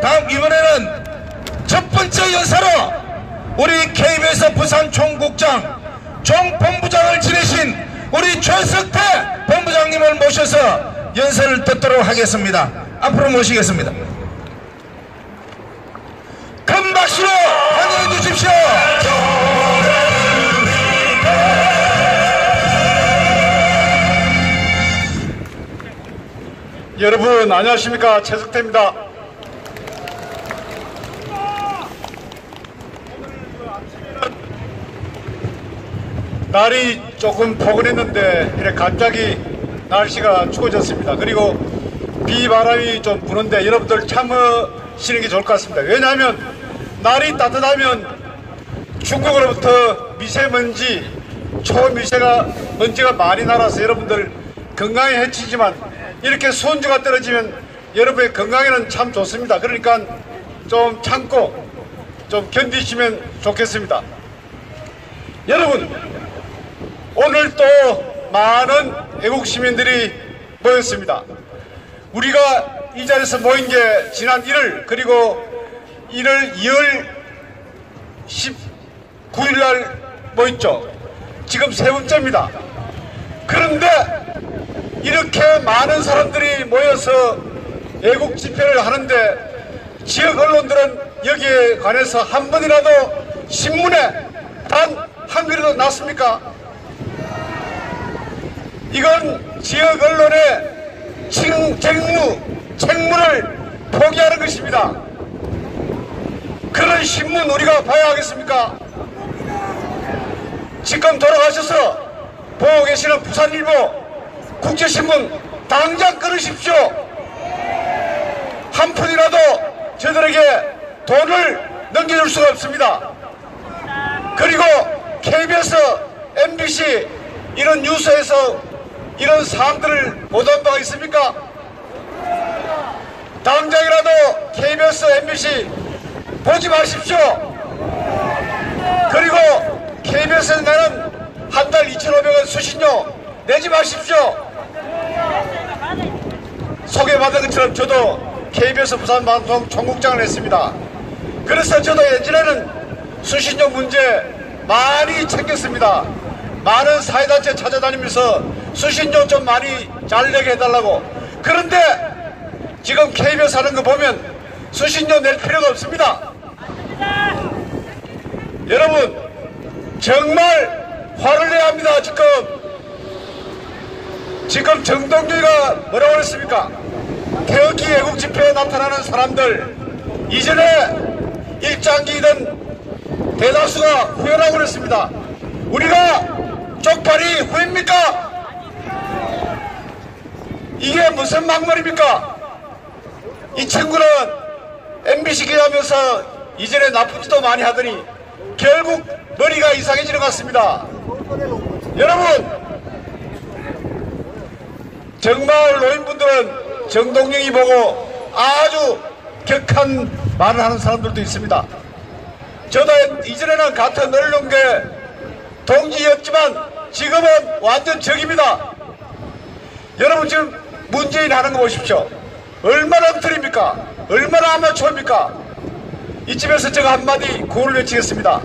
다음 이번에는 첫 번째 연사로 우리 KBS 부산 총국장 총본부장을 지내신 우리 최석태 본부장님을 모셔서 연설을 듣도록 하겠습니다. 앞으로 모시겠습니다. 큰 박수로 환영해 주십시오. 여러분 안녕하십니까 최석태입니다. 날이 조금 포근했는데 이렇게 갑자기 날씨가 추워졌습니다. 그리고 비바람이 좀 부는데 여러분들 참으시는 게 좋을 것 같습니다. 왜냐하면 날이 따뜻하면 중국으로부터 미세먼지, 초미세가 먼지가 많이 날아서 여러분들 건강에 해치지만 이렇게 손주가 떨어지면 여러분의 건강에는 참 좋습니다. 그러니까 좀 참고 좀 견디시면 좋겠습니다. 여러분, 오늘 또 많은 애국 시민들이 모였습니다. 우리가 이 자리에서 모인 게 지난 1월 그리고 1월 2월 19일 날 모였죠. 지금 세 번째입니다. 그런데 이렇게 많은 사람들이 모여서 애국 집회를 하는데 지역 언론들은 여기에 관해서 한 번이라도 신문에 단 한 글이라도 났습니까? 이건 지역 언론의 칭, 책무, 책무를 포기하는 것입니다. 그런 신문 우리가 봐야 하겠습니까? 지금 돌아가셔서 보고 계시는 부산일보, 국제신문 당장 끊으십시오. 한 푼이라도 저들에게 돈을 넘겨줄 수가 없습니다. 그리고 KBS, MBC 이런 뉴스에서 이런 사항들을 보도한 바가 있습니까? 당장이라도 KBS, MBC 보지 마십시오. 그리고 KBS에 내는 한 달 2,500원 수신료 내지 마십시오. 소개받은 것처럼 저도 KBS 부산 방송 총국장을 했습니다. 그래서 저도 예전에는 수신료 문제 많이 챙겼습니다. 많은 사회단체 찾아다니면서 수신료 좀 많이 잘 내게 해달라고. 그런데 지금 KBS 하는 거 보면 수신료 낼 필요가 없습니다. 여러분, 정말 화를 내야 합니다, 지금. 지금 정동규가 뭐라고 그랬습니까? 태극기 애국 집회에 나타나는 사람들, 이전에 일장기이던 대다수가 후회라고 그랬습니다. 우리가 쪽팔이 후입니까? 이게 무슨 막말입니까? 이 친구는 MBC 기자면서 이전에 나쁜 짓도 많이 하더니 결국 머리가 이상해지는 것 같습니다. 여러분, 정말 노인분들은 정동영이 보고 아주 격한 말을 하는 사람들도 있습니다. 저도 이전에는 같은 언론계 동지였지만 지금은 완전 적입니다. 여러분 지금 문재인 하는 거 보십시오. 얼마나 엉터리입니까? 얼마나 아마추어입니까? 이쯤에서 제가 한마디 구호를 외치겠습니다.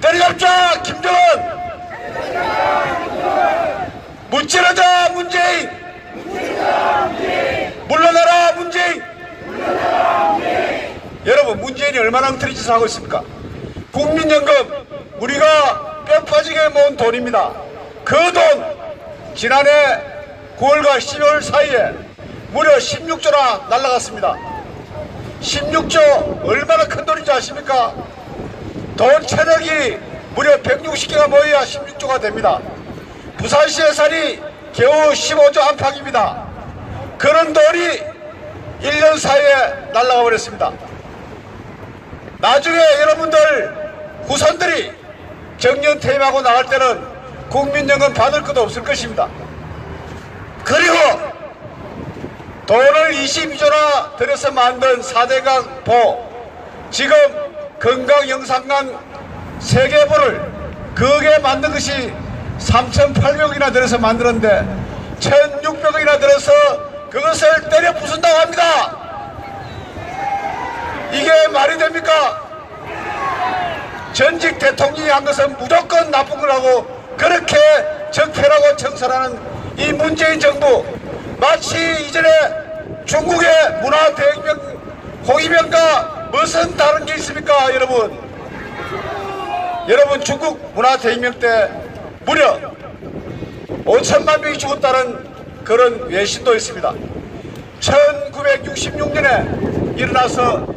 때려잡자 김정은! 무찌르자 문재인! 물러나라 문재인! 여러분 문재인이 얼마나 짓을 하고 있습니까? 국민연금 우리가 뼈 빠지게 모은 돈입니다. 그 돈 지난해 9월과 12월 사이에 무려 16조나 날라갔습니다. 16조 얼마나 큰 돈인지 아십니까? 돈 체력이 무려 160개가 모여야 16조가 됩니다. 부산시 예산이 겨우 15조 안팎입니다. 그런 돈이 1년 사이에 날라가 버렸습니다. 나중에 여러분들 후손들이 정년 퇴임하고 나갈 때는 국민연금 받을 것도 없을 것입니다. 그리고 돈을 22조나 들여서 만든 4대강 보 지금 건강영상관 세계보를 그게 만든 것이 3,800억이나 들여서 만들었는데 1,600억이나 들여서 그것을 때려 부순다고 합니다. 있습니까? 전직 대통령이 한 것은 무조건 나쁜 거라고 그렇게 적폐라고 청산하는 이 문재인 정부. 마치 이전에 중국의 문화대혁명 홍위병과 무슨 다른 게 있습니까 여러분? 여러분 중국 문화대혁명 때 무려 5천만 명이 죽었다는 그런 외신도 있습니다. 1966년에 일어나서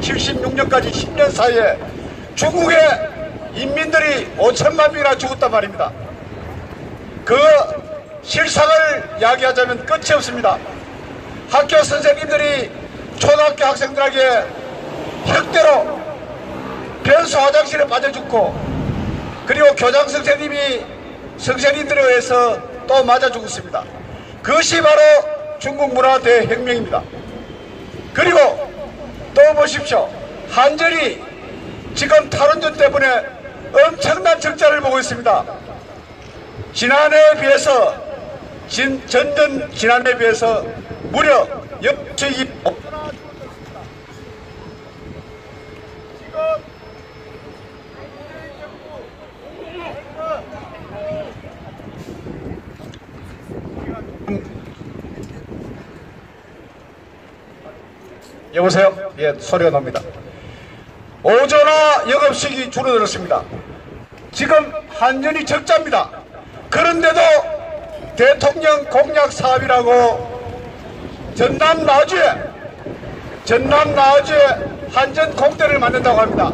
1976년까지 10년 사이에 중국의 인민들이 5천만 명이나 죽었단 말입니다. 그 실상을 이야기하자면 끝이 없습니다. 학교 선생님들이 초등학교 학생들에게 혁대로 변수 화장실에 빠져 죽고 그리고 교장 선생님이 선생님들에 의해서 또 맞아 죽었습니다. 그것이 바로 중국 문화 대혁명입니다. 그리고 또 보십시오. 한전이 지금 탈원전 때문에 엄청난 적자를 보고 있습니다. 지난해에 비해서 진, 전전 지난해에 비해서 무려 역수 여보세요? 예, 소리가 납니다. 오전화 영업식이 줄어들었습니다. 지금 한전이 적자입니다. 그런데도 대통령 공약 사업이라고 전남 나주에 전남 나주에 한전 공대를 만든다고 합니다.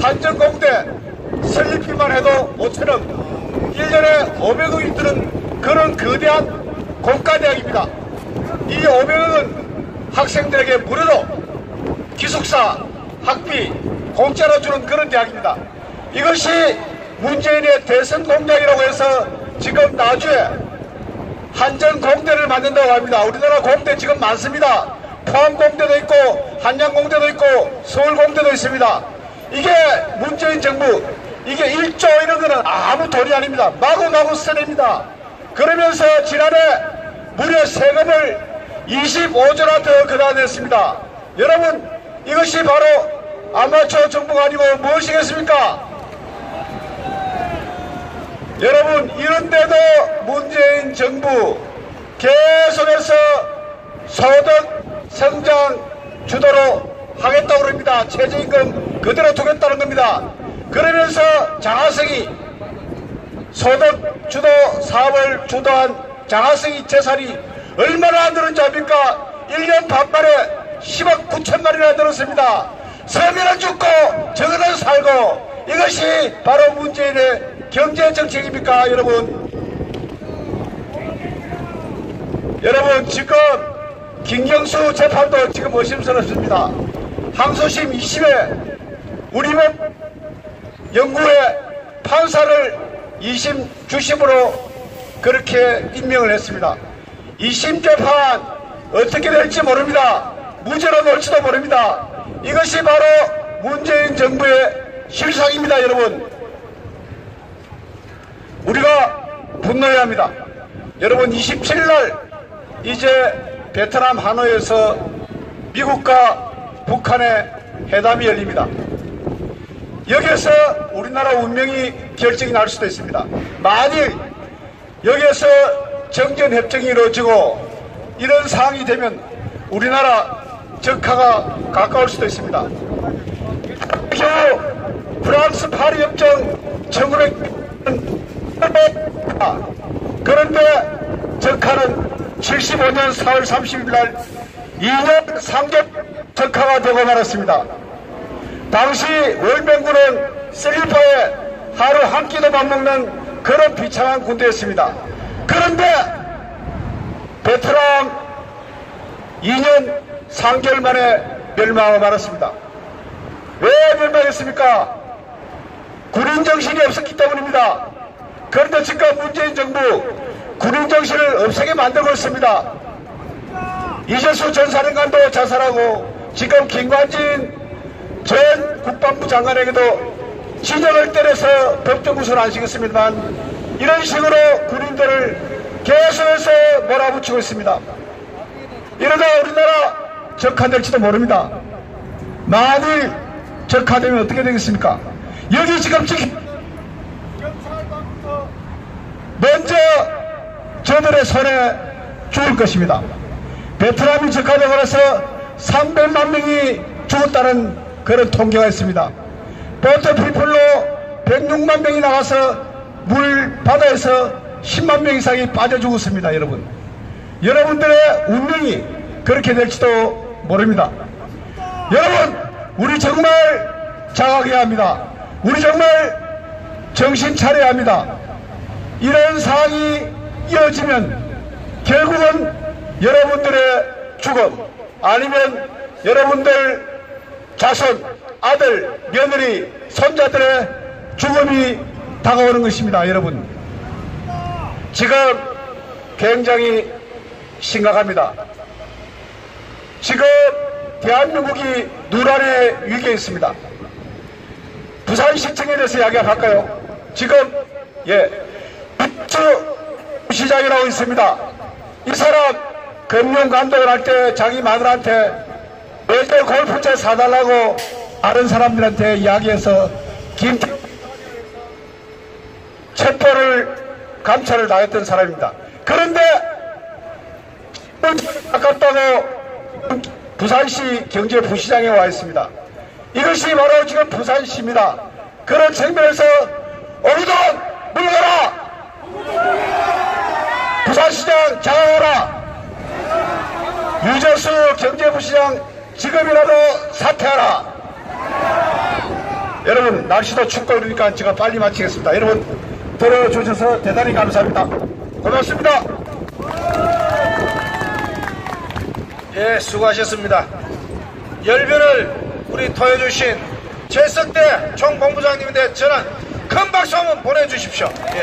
한전 공대 설립비만 해도 5천억, 1년에 500억이 드는 그런 거대한 공과대학입니다. 이 500억은 학생들에게 무료로 기숙사, 학비 공짜로 주는 그런 대학입니다. 이것이 문재인의 대선 공약이라고 해서 지금 나주에 한전 공대를 만든다고 합니다. 우리나라 공대 지금 많습니다. 포항 공대도 있고 한양 공대도 있고 서울 공대도 있습니다. 이게 문재인 정부 이게 1조 이런 거는 아무 돈이 아닙니다. 마구마구 써냅니다. 그러면서 지난해 무려 세금을 25조나 더 걷어냈습니다. 여러분 이것이 바로 아마추어 정부가 아니고 무엇이겠습니까? 여러분 이런데도 문재인 정부 계속해서 소득 성장 주도로 하겠다고 그럽니다. 최저임금 그대로 두겠다는 겁니다. 그러면서 장하성이 소득 주도 사업을 주도한 장하성이 재산이 얼마나 줄 압니까? 1년 반 만에 10억 9천만이나 늘었습니다. 서민은 죽고 저거는 살고 이것이 바로 문재인의 경제 정책입니까 여러분? 여러분 지금 김경수 재판도 지금 의심스럽습니다. 항소심 20회 우리법 연구회 판사를 2심 주심으로 그렇게 임명을 했습니다. 2심 재판 어떻게 될지 모릅니다. 무죄로 놓을지도 모릅니다. 이것이 바로 문재인 정부의 실상입니다 여러분. 우리가 분노해야 합니다. 여러분 27일 이제 베트남 하노이에서 미국과 북한의 회담이 열립니다. 여기에서 우리나라 운명이 결정이 날 수도 있습니다. 만일 여기에서 정전협정이 이루어지고 이런 상황이 되면 우리나라 적화가 가까울 수도 있습니다. 겨우 프랑스 파리 협정 1900 그런데 적화는 75년 4월 30일 날 2년 상계 적화가 되고 말았습니다. 당시 월명군은 슬리퍼에 하루 한 끼도 못 먹는 그런 비참한 군대였습니다. 그런데 베트남 2년 3개월 만에 멸망하고 말았습니다. 왜 멸망했습니까? 군인 정신이 없었기 때문입니다. 그런데 지금 문재인 정부 군인 정신을 없애게 만들고 있습니다. 이재수 전 사령관도 자살하고 지금 김관진 전 국방부 장관에게도 진영을 때려서 법정 구속을 안 시켰습니다만 이런 식으로 군인들을 계속해서 몰아붙이고 있습니다. 이러다 우리나라 적화될지도 모릅니다. 만일 적화되면 어떻게 되겠습니까? 여기 지금 지금 먼저 저들의 손에 죽을 것입니다. 베트남이 적화되고 나서 300만 명이 죽었다는 그런 통계가 있습니다. 보트 피플로 106만 명이 나가서 물 바다에서 10만 명 이상이 빠져 죽었습니다, 여러분. 여러분들의 운명이 그렇게 될지도 모릅니다. 여러분, 우리 정말 자각해야 합니다. 우리 정말 정신 차려야 합니다. 이런 상황이 이어지면 결국은 여러분들의 죽음 아니면 여러분들 자손, 아들, 며느리, 손자들의 죽음이 다가오는 것입니다, 여러분. 지금 굉장히 심각합니다. 지금 대한민국이 누란의 위기에 있습니다. 부산시청에 대해서 이야기할까요? 지금 예, 부츠 시장이라고 있습니다. 이 사람 금융 감독을 할 때 자기 마누라한테 외제 골프채 사달라고 다른 사람들한테 이야기해서 김 체포를 감찰을 당했던 사람입니다. 그런데 아깝다고 부산시 경제부시장에 와 있습니다. 이것이 바로 지금 부산시입니다. 그런 측면에서 오늘도 물러가라! 부산시장 장악하라! 유재수 경제부시장 지금이라도 사퇴하라! 여러분 날씨도 춥고 그러니까 제가 빨리 마치겠습니다. 여러분 들어주셔서 대단히 감사합니다. 고맙습니다. 예, 수고하셨습니다. 열변을 우리 토해주신 재석대 총본부장님인데 저는 큰 박수 한번 보내주십시오. 예.